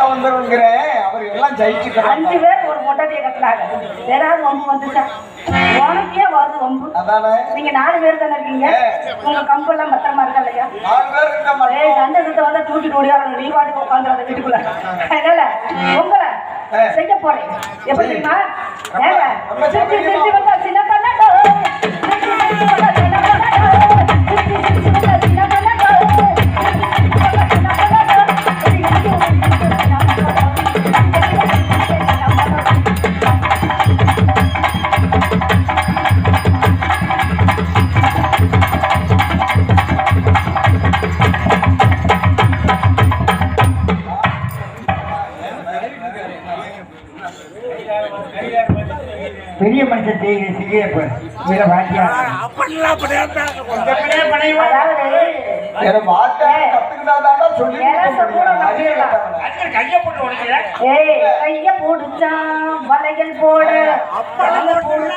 சண்டை அவர் எல்லாம் அஞ்சு பேர் ஒரு மொட்டையை கட்டுறாங்க ஏதாவது வம்பு வந்துச்சா? உனக்கே வருது அதானே? நீங்க நாலு பேர் தானே இருக்கீங்க? உங்க கம்பெல்லாம் பத்திரமா இருக்கா இல்லையா? நாலு பேர் இருக்க மாட்டோம். சண்டை சுத்த வந்தா தூக்கிட்டு ஓடியாரணும் நீ பாட்டுக்கு உட்காந்துறாத வீட்டுக்குள்ள. அதனால உங்களை செய்ய போறேன். எப்படி தெரியுமா? சிரிச்சு சிரிச்சு வந்தா சின்ன பண்ணா? சிரிச்சு சிரிச்சு வந்தா சின்ன கத்துக்கிட்டாதான் சொல்லி ஏழை கூட நம்பிடலாம். கையை போடுச்சான் வளையல் போடு. கைய போடு.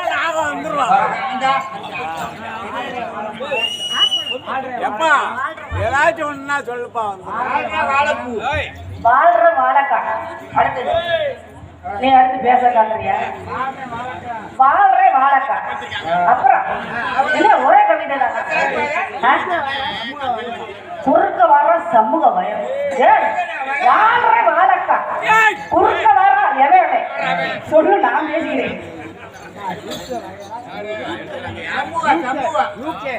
எப்பா ஏதாச்சும் ஒண்ணுன்னா சொல்லுப்பா வந்து. வாழ்ற வாழக்கா. அடுத்தது. நீ அடுத்து பேச காட்டுறியா வாழ்ற வாழக்கா. அப்புறம் என்ன ஒரே கவிதை தான் குறுக்க வர சமூக பயம் வாழ்ற வாழக்கா. குறுக்க வர எவன்? சொல்லு நான் பேசுகிறேன் யூகே.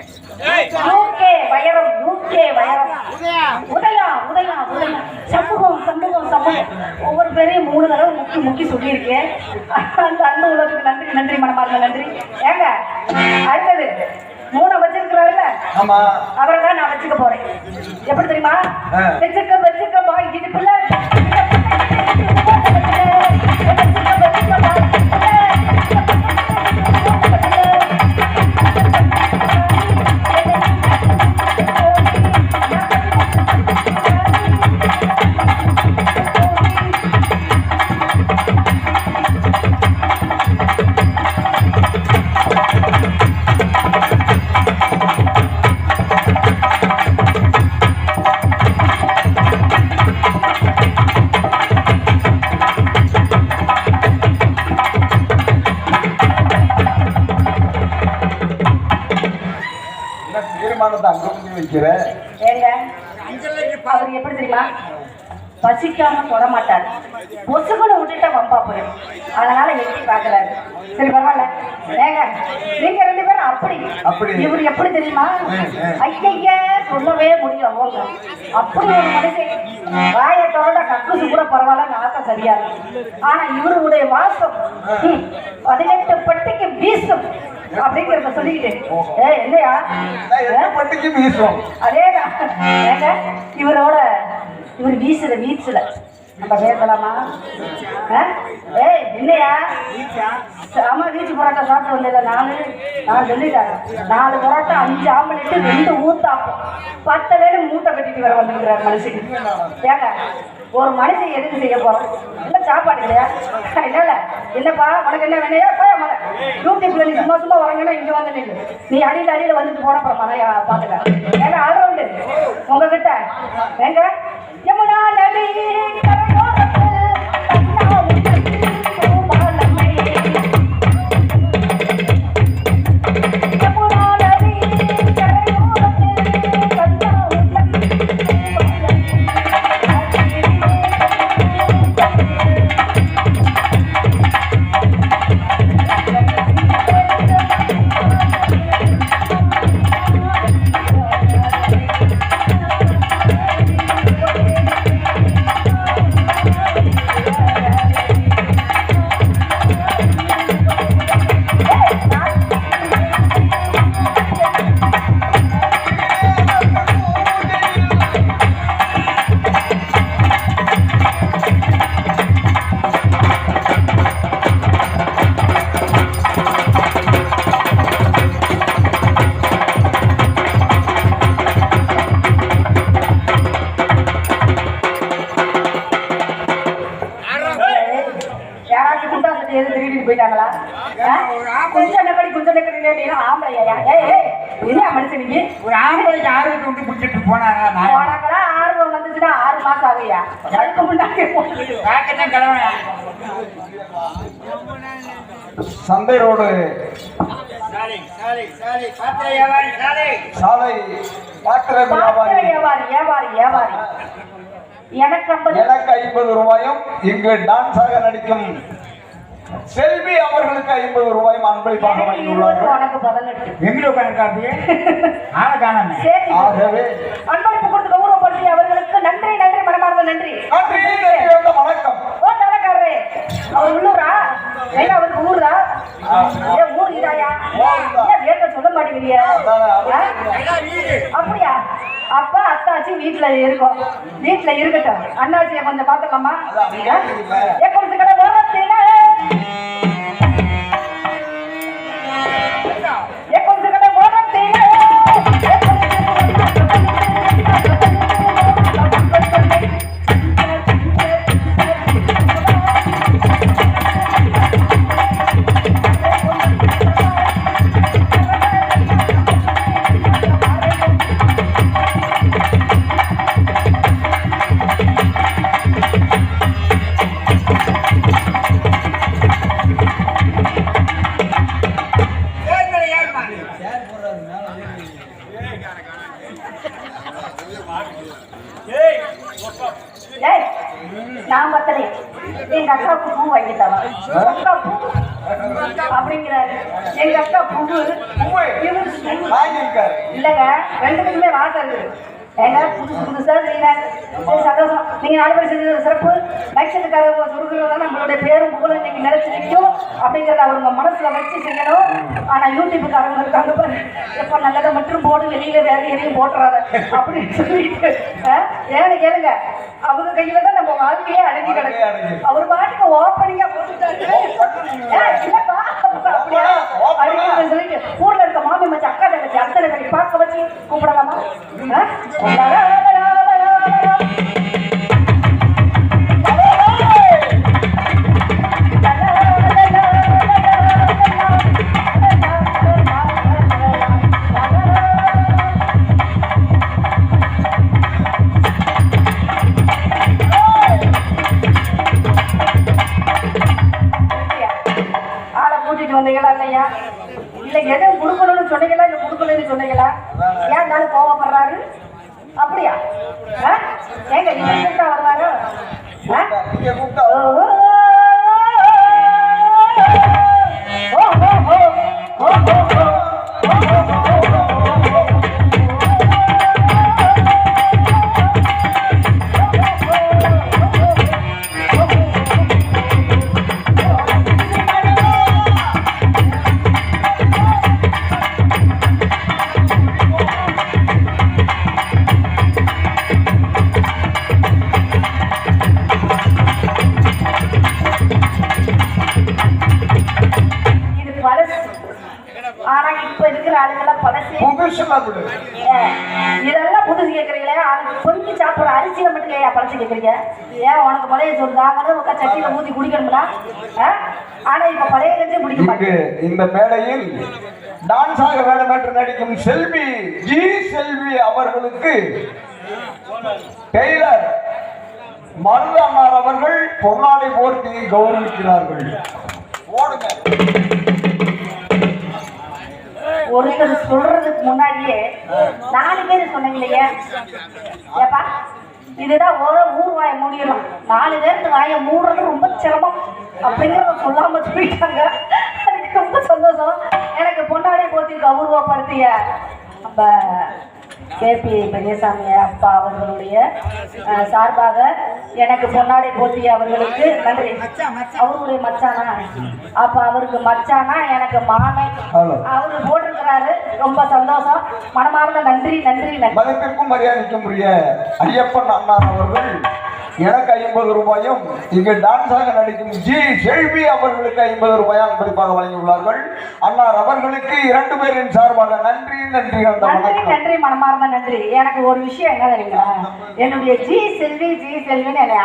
வைரம் யூகே வைரம் உதயா உதயா உதயா. சமூகம் சமூகம் சமூகம். ஒவ்வொரு பேரையும் மூணு தடவை முக்கி முக்கி சொல்லியிருக்கேன் அந்த அன்பு உலகத்துக்கு நன்றி நன்றி மனமார்ந்த நன்றி. ஏங்க அடுத்தது. மூணை வச்சிருக்கிறாருல்ல? அவரை தான் நான் வச்சுக்க போறேன். எப்படி தெரியுமா. வச்சுக்க வச்சுக்க பாய் என்ன தீர்மானத்தை அங்க கொண்டு வைக்கிற? ஏங்க அவர் எப்படி தெரியுமா? பசிக்காம தொட மாட்டார். பொசுக்குன்னு விட்டுட்டா வம்பா போயிடும். அதனால எட்டி பாக்குறாரு சரி பரவாயில்ல. ஏங்க நீங்க ரெண்டு பேரும் அப்படி. இவர் எப்படி தெரியுமா. ஐயய்ய சொல்லவே முடியும் அவங்க அப்படி ஒரு மனுஷன். வாயை தொடர்ந்த கக்குசு கூட பரவாயில்ல நாக்க சரியா இருக்கு ஆனா இவருடைய வாசம் பதினெட்டு பட்டிக்கு வீசும். அப்படிங்கிறத சொல்லிக்கிட்டு. ஏ இல்லையா பட்டிக்கு வீசும் அதேதான். இவரோட இவர் வீசுற வீச்சுல. நம்ம பேசலாமா ஆ? ஏய் இல்லையா ஆமா வீச்சு பரோட்டா சாப்பிட்டு வந்ததில்ல நாலு நான் சொல்லிட்டாங்க நாலு பரோட்டா அஞ்சு ஆம்பளைட்டு ரெண்டு ஊத்தாப்பம். பத்து வேலை மூட்டை கட்டிட்டு வர வந்துருக்கிறார் மனுஷன். ஏங்க ஒரு மனுஷன் எதுக்கு செய்ய போறோம் இல்லை சாப்பாடு இல்லையா இல்லை என்னப்பா உனக்கு என்ன வேணையா போய் மலை யூடியூப்ல நீ சும்மா சும்மா வரங்கன்னா இங்க வந்து நின்று நீ அடியில் அடியில் வந்துட்டு போன அப்புறம் மலையா பாத்துக்க. ஏங்க ஆல்ரவுண்டு உங்ககிட்ட. ஏங்க Let me hear you. கொஞ்சம் நக்கடி ஆம்பளையா? ஏய் ஏய் என்ன மனுஷன் நீங்க ஒரு ஆம்பளைக்கு ஆர்வத்தை விட்டு பிடிச்சிட்டு போனாங்க? நான் போனாங்களா ஆர்வம் வந்து வந்துச்சுன்னா ஆறு மாசம் ஆகையா அதுக்கு முன்னாடி சந்தை ரோடு. சாலை சாலை சாலை. பாத்திர வியாபாரி வியாபாரி. வியாபாரி எனக்கு ஐம்பது ரூபாயும் இங்கு டான்ஸாக நடிக்கும் செல்வி அவர்களுக்கு ஐம்பது ரூபாயும் அன்பளிப்பாக உட்காந்து ஆளை காணாம. ஆகவே. அன்பளிப்பு கொடுத்து கௌரவப்படுத்தி அவர்களுக்கு நன்றி நன்றி மனமார்ந்த நன்றி. நன்றி நன்றி வந்த வணக்கம். ஓ அவர் உள்ளூரா? ஏங்க அவருக்கு ஊரா ஏன் ஊர் இதாயா ஏன் வேட்ட சொல்ல? அப்படியா? அப்பா அத்தாச்சி வீட்டுல இருக்கோம். வீட்டுல இருக்கட்டும். அண்ணாச்சியை கொஞ்சம் பாத்துக்கலாமா Thank you. அப்படிங்கிறாரு. எங்க அக்கா பூ பூவு. இவரு பூ. வாங்கியிருக்காரு. இல்லைங்க ரெண்டுக்குமே வாசம் இருக்குது ஏங்க புதுசு புதுசா செய்யறாங்க. சரி சந்தோஷம். நீங்க நாலு பேர் செஞ்சது சிறப்பு. மைக்செட்டுக்காரங்க சுருக்கிறதா நம்மளுடைய பேரும் புகழும் இன்னைக்கு நிலைச்சு நிற்கும். அப்படிங்கிறத அவங்க மனசுல வச்சு செய்யணும். ஆனா யூடியூப்புக்காரங்க இருக்காங்க பாரு எப்ப நல்லதை மட்டும் போடு வெளியில வேற எதையும் போட்டுறாரு அப்படின்னு சொல்லிட்டு ஏன்னு கேளுங்க. அவங்க கையில தான் நம்ம வாழ்க்கையே அடங்கி கிடக்கு. அவர் பாட்டுக்கு ஓப்பனிங்கா போட்டுட்டாரு? அப்படின்னு சொல்லிட்டு ஊர்ல இருக்க மாமி மச்சி அக்கா தங்கச்சி அத்தனை பேரை பார்க்க வச்சு கூப்பிடலாமா? வந்தீங்களா இல்லையா? இல்ல எதை கொடுக்கணும்னு சொன்னீங்களா? இல்ல கொடுக்கணும்னு சொன்னீங்களா? ஏன் நாள் கோவப்படுறாரு? அப்படியா? ஏங்க கூப்பிட்டா வருவாரு? ஓ, அரிசியை மட்டும் ஏன் பழசு கேட்குறீங்க ஏன் உனக்கு பழைய சோறு உட்கா சட்டியில் ஊற்றி குடிக்கணும்னா? ஆ? ஆனா இப்ப பழைய கஞ்சி குடிக்க மாட்டேன். இந்த மேடையில் டான்ஸாக வேடம் என்று நடிக்கும் செல்வி ஜி செல்வி அவர்களுக்கு டெய்லர் மருதன்னார் அவர்கள் பொன்னாடை போர்த்தி கௌரவிக்கிறார்கள். ஒருத்தர் சொல்றதுக்கு முன்னாடியே நாலு பேர் சொன்னீங்க இல்லையா? ஏப்பா? இதுதான் ஒரு ஊர் வாயை மூடிடணும் நாலு பேருக்கு வாயை மூடுறது ரொம்ப சிரமம். அப்படிங்கிறத சொல்லாம சொல்லிட்டாங்க. எனக்கு ரொம்ப சந்தோஷம். எனக்கு பொன்னாடை போத்தி கௌரவப்படுத்திய நம்ம கேபி பெரியசாமி அப்பா அவர்களுடைய சார்பாக எனக்கு பொன்னாடை போத்திய அவர்களுக்கு நன்றி. அவருடைய மச்சானா? அப்ப அவருக்கு மச்சானா எனக்கு ஹலோ. அவரு போட்டிருக்கிறாரு. ரொம்ப சந்தோஷம். மனமார்ந்த நன்றி நன்றி மதிப்பிற்கும் மரியாதைக்கும் உரிய ஐயப்பன் அண்ணார் அவர்கள் எனக்கு ஐம்பது ரூபாயும் இங்கு டான்ஸாக நடிக்கும் ஜி செல்வி அவர்களுக்கு ஐம்பது ரூபாயும் குறிப்பாக வழங்கியுள்ளார்கள். அன்னார் அவர்களுக்கு இரண்டு பேரின் சார்பாக நன்றி நன்றி நன்றி நன்றி மனமார்ந்த நன்றி. எனக்கு ஒரு விஷயம் என்ன தெரியுங்களா? என்னுடைய ஜி செல்வி ஜி செல்வின்னு என்னை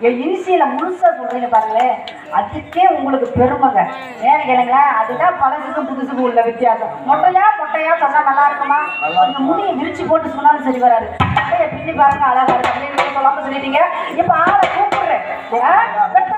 என் இனிஷியல முழுசா சொல்றீங்க பாருங்களேன். அதுக்கே உங்களுக்கு பெருமைங்க. ஏன்னு கேளுங்களா அதுதான் பழசுக்கும் புதுசுக்கும் உள்ள வித்தியாசம். மொட்டையா மொட்டையா சொன்னா நல்லா இருக்குமா? கொஞ்சம் முடியை விரிச்சு போட்டு சொன்னாலும் சரி வராது. பின்னி பாருங்க அழகா இருக்கு. அப்படின்னு சொல்லாம சொல்லிட்டீங்க. இப்ப ஆளை கூப்பிடுறேன்.